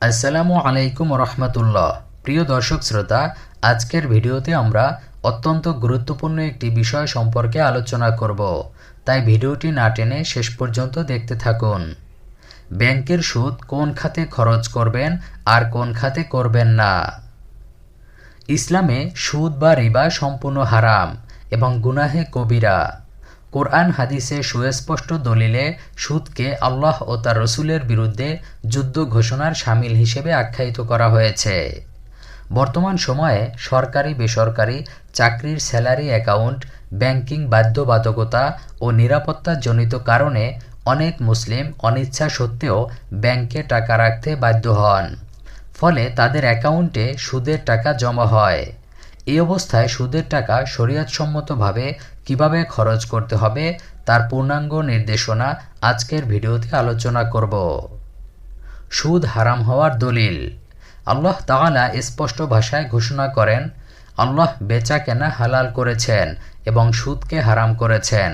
আসসালামু আলাইকুম রহমতুল্লাহ। প্রিয় দর্শক শ্রোতা, আজকের ভিডিওতে আমরা অত্যন্ত গুরুত্বপূর্ণ একটি বিষয় সম্পর্কে আলোচনা করব। তাই ভিডিওটি না টেনে শেষ পর্যন্ত দেখতে থাকুন। ব্যাংকের সুদ কোন খাতে খরচ করবেন আর কোন খাতে করবেন না। ইসলামে সুদ বা রিবা সম্পূর্ণ হারাম এবং গুনাহে কবিরা। কোরআন হাদিসে সুস্পষ্ট দলিলে সুদকে আল্লাহ ও তার রসুলের বিরুদ্ধে যুদ্ধ ঘোষণার সামিল হিসেবে আখ্যায়িত করা হয়েছে। বর্তমান সময়ে সরকারি, বেসরকারি চাকরির স্যালারি অ্যাকাউন্ট, ব্যাংকিং বাধ্যবাধকতা ও নিরাপত্তাজনিত কারণে অনেক মুসলিম অনিচ্ছা সত্ত্বেও ব্যাংকে টাকা রাখতে বাধ্য হন। ফলে তাদের অ্যাকাউন্টে সুদের টাকা জমা হয়। এই অবস্থায় সুদের টাকা শরীয়তসম্মতভাবে কীভাবে খরচ করতে হবে তার পূর্ণাঙ্গ নির্দেশনা আজকের ভিডিওতে আলোচনা করব। সুদ হারাম হওয়ার দলিল। আল্লাহ তাআলা স্পষ্ট ভাষায় ঘোষণা করেন, আল্লাহ বেচা কেনা হালাল করেছেন এবং সুদকে হারাম করেছেন।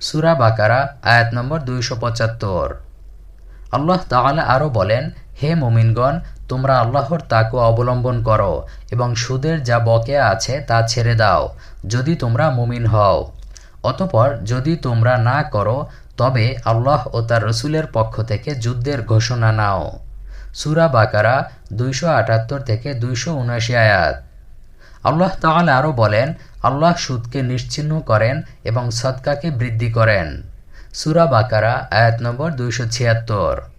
সুরা বাকারা, আয়াত নম্বর দুইশো পঁচাত্তর। আল্লাহ তাআলা আরও বলেন হে মুমিনগণ, তোমরা আল্লাহর তাকে অবলম্বন করো এবং সুদের যা বকেয়া আছে তা ছেড়ে দাও, যদি তোমরা মুমিন হও। অতপর যদি তোমরা না করো, তবে আল্লাহ ও তার রসুলের পক্ষ থেকে যুদ্ধের ঘোষণা নাও। সুরা বাকারা দুইশো আটাত্তর থেকে দুইশো উনআশি আয়াত। আল্লাহ তাআলা আরও বলেন, আল্লাহ সুদকে নিশ্চিহ্ন করেন এবং সৎকাকে বৃদ্ধি করেন। সুরা বাকারা আয়াত নম্বর দুইশো ছিয়াত্তর।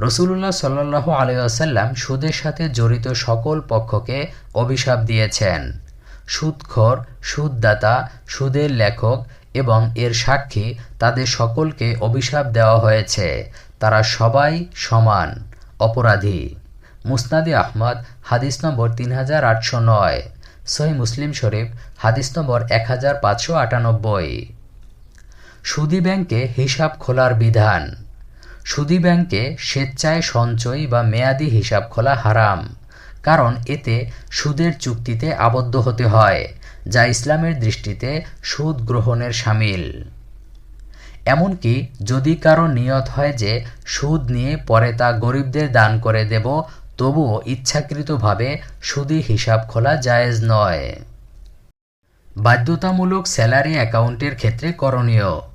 রসুল্লাহ সাল্লাহ আলিয়াসাল্লাম সুদের সাথে জড়িত সকল পক্ষকে অভিশাপ দিয়েছেন। সুদখোর, সুদদাতা, সুদের লেখক এবং এর সাক্ষী তাদের সকলকে অভিশাপ দেওয়া হয়েছে। তারা সবাই সমান, অপরাধী। মুসনাদি আহমদ, হাদিস নম্বর তিন হাজার আটশো নয়। সহি মুসলিম শরীফ, হাদিস নম্বর এক হাজার পাঁচশো আটানব্বই। সুদী ব্যাংকে হিসাব খোলার বিধান। সুদী ব্যাংকে স্বেচ্ছায় সঞ্চয় বা মেয়াদি হিসাব খোলা হারাম, কারণ এতে সুদের চুক্তিতে আবদ্ধ হতে হয়, যা ইসলামের দৃষ্টিতে সুদ গ্রহণের সামিল। এমনকি যদি কারও নিয়ত হয় যে সুদ নিয়ে পরে তা গরিবদের দান করে দেব, তবুও ইচ্ছাকৃতভাবে সুদী হিসাব খোলা জায়েজ নয়। বাধ্যতামূলক স্যালারি অ্যাকাউন্টের ক্ষেত্রে করণীয়।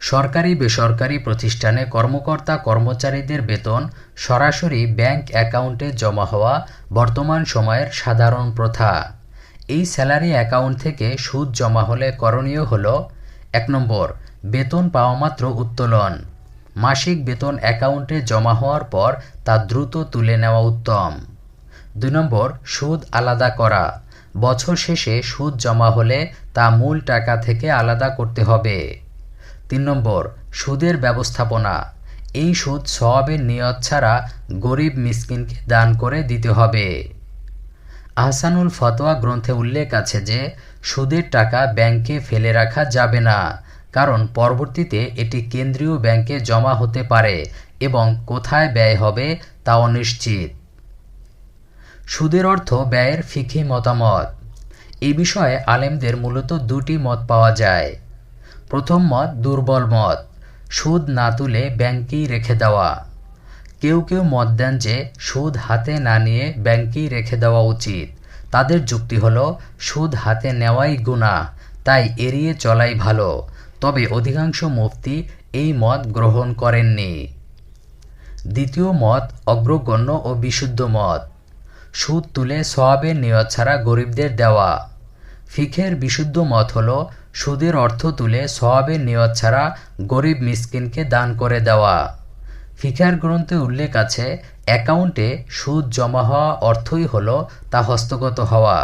সরকারি বেসরকারি প্রতিষ্ঠানে কর্মকর্তা কর্মচারীদের বেতন সরাসরি ব্যাংক অ্যাকাউন্টে জমা হওয়া বর্তমান সময়ের সাধারণ প্রথা। এই স্যালারি অ্যাকাউন্ট থেকে সুদ জমা হলে করণীয় হল, এক নম্বর, বেতন পাওয়া মাত্র উত্তোলন। মাসিক বেতন অ্যাকাউন্টে জমা হওয়ার পর তা দ্রুত তুলে নেওয়া উত্তম। দুই নম্বর, সুদ আলাদা করা। বছর শেষে সুদ জমা হলে তা মূল টাকা থেকে আলাদা করতে হবে। তিন নম্বর, সুদের ব্যবস্থাপনা। এই সুদ সওয়াবের নিয়ত ছাড়া গরিব মিসকিনকে দান করে দিতে হবে। আহসানুল ফতোয়া গ্রন্থে উল্লেখ আছে যে, সুদের টাকা ব্যাংকে ফেলে রাখা যাবে না, কারণ পরবর্তীতে এটি কেন্দ্রীয় ব্যাংকে জমা হতে পারে এবং কোথায় ব্যয় হবে তা অনিশ্চিত সুদের অর্থ ব্যয়ের ফিখি মতামত। এই বিষয়ে আলেমদের মূলত দুটি মত পাওয়া যায়। প্রথম মত দুর্বল মত। সুদ না তুলে ব্যাংকেই রেখে দেওয়া। কেউ কেউ মত দেন যে, সুদ হাতে না নিয়ে ব্যাংকেই রেখে দেওয়া উচিত। তাদের যুক্তি হলো, সুদ হাতে নেওয়াই গুণা তাই এড়িয়ে চলাই ভালো। তবে অধিকাংশ মুফতি এই মত গ্রহণ করেননি। দ্বিতীয় মত অগ্রগণ্য ও বিশুদ্ধ মত। সুদ তুলে সোয়াবের নিয়ত ছাড়া গরিবদের দেওয়া। ফিখের বিশুদ্ধ মত হল সুদের অর্থ তুলে সোয়াবের নিয়ত ছাড়া গরিব মিসকিনকে দান করে দেওয়া। ফিখার গ্রন্থে উল্লেখ আছে, অ্যাকাউন্টে সুদ জমা হওয়া অর্থই হল তা হস্তগত হওয়া।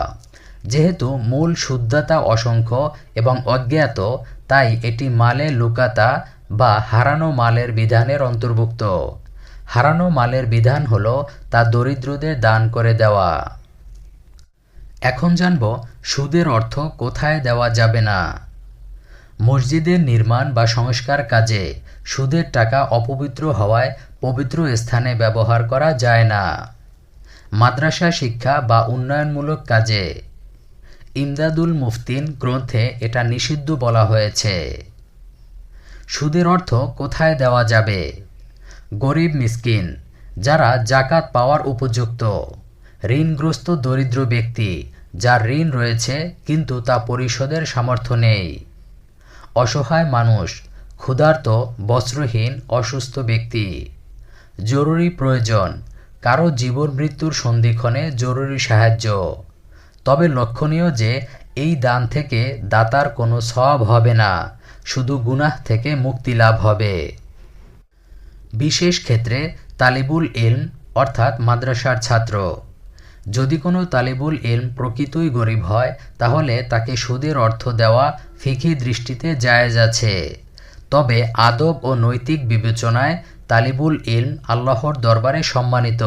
যেহেতু মূল সুদদাতা অসংখ্য এবং অজ্ঞাত, তাই এটি মালে লুকাতা বা হারানো মালের বিধানের অন্তর্ভুক্ত। হারানো মালের বিধান হল তা দরিদ্রদের দান করে দেওয়া। এখন জানব সুদের অর্থ কোথায় দেওয়া যাবে না। মসজিদের নির্মাণ বা সংস্কার কাজে সুদের টাকা অপবিত্র হওয়ায় পবিত্র স্থানে ব্যবহার করা যায় না। মাদ্রাসা শিক্ষা বা উন্নয়নমূলক কাজে ইমদাদুল মুফতিন গ্রন্থে এটা নিষিদ্ধ বলা হয়েছে। সুদের অর্থ কোথায় দেওয়া যাবে? গরিব মিসকিন, যারা জাকাত পাওয়ার উপযুক্ত, ঋণগ্রস্ত দরিদ্র ব্যক্তি যার ঋণ রয়েছে, কিন্তু তা পরিশোধের সামর্থ্য নেই। অসহায় মানুষ, ক্ষুধার্ত, বস্ত্রহীন, অসুস্থ ব্যক্তি। জরুরি প্রয়োজন। কারও জীবন মৃত্যুর সন্ধিক্ষণে জরুরি সাহায্য। তবে লক্ষণীয় যে, এই দান থেকে দাতার কোনো সব হবে না, শুধু গুনাহ থেকে মুক্তি লাভ হবে। বিশেষ ক্ষেত্রে তালিবুল ইলম, অর্থাৎ মাদ্রাসার ছাত্র। যদি কোনো তালিবুল ইলম প্রকৃতই গরিব হয়, তাহলে তাকে সুদের অর্থ দেওয়া ফিকি দৃষ্টিতে জায়েজ আছে। তবে আদব ও নৈতিক বিবেচনায় তালিবুল ইলম আল্লাহর দরবারে সম্মানিত।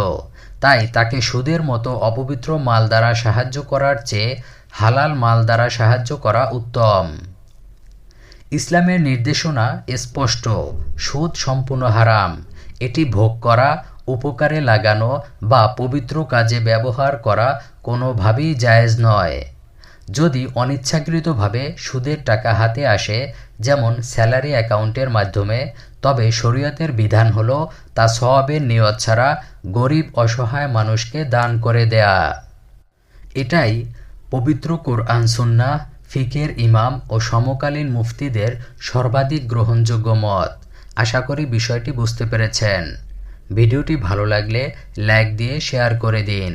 তাই তাকে সুদের মতো অপবিত্র মাল দ্বারা সাহায্য করার চেয়ে হালাল মাল দ্বারা সাহায্য করা উত্তম। ইসলামের নির্দেশনা স্পষ্ট। সুদ সম্পূর্ণ হারাম। এটি ভোগ করা উপকারে লাগানো বা পবিত্র কাজে ব্যবহার করা কোনোভাবেই জায়েজ নয়। যদি অনিচ্ছাকৃতভাবে সুদের টাকা হাতে আসে, যেমন স্যালারি অ্যাকাউন্টের মাধ্যমে, তবে শরীয়তের বিধান হলো তা সওয়াবের নিয়ত ছাড়া গরিব অসহায় মানুষকে দান করে দেয়া। এটাই পবিত্র কোরআন, সুন্নাহ, ফিকের ইমাম ও সমকালীন মুফতিদের সর্বাধিক গ্রহণযোগ্য মত। আশা করি বিষয়টি বুঝতে পেরেছেন। ভিডিওটি ভালো লাগলে লাইক দিয়ে শেয়ার করে দিন।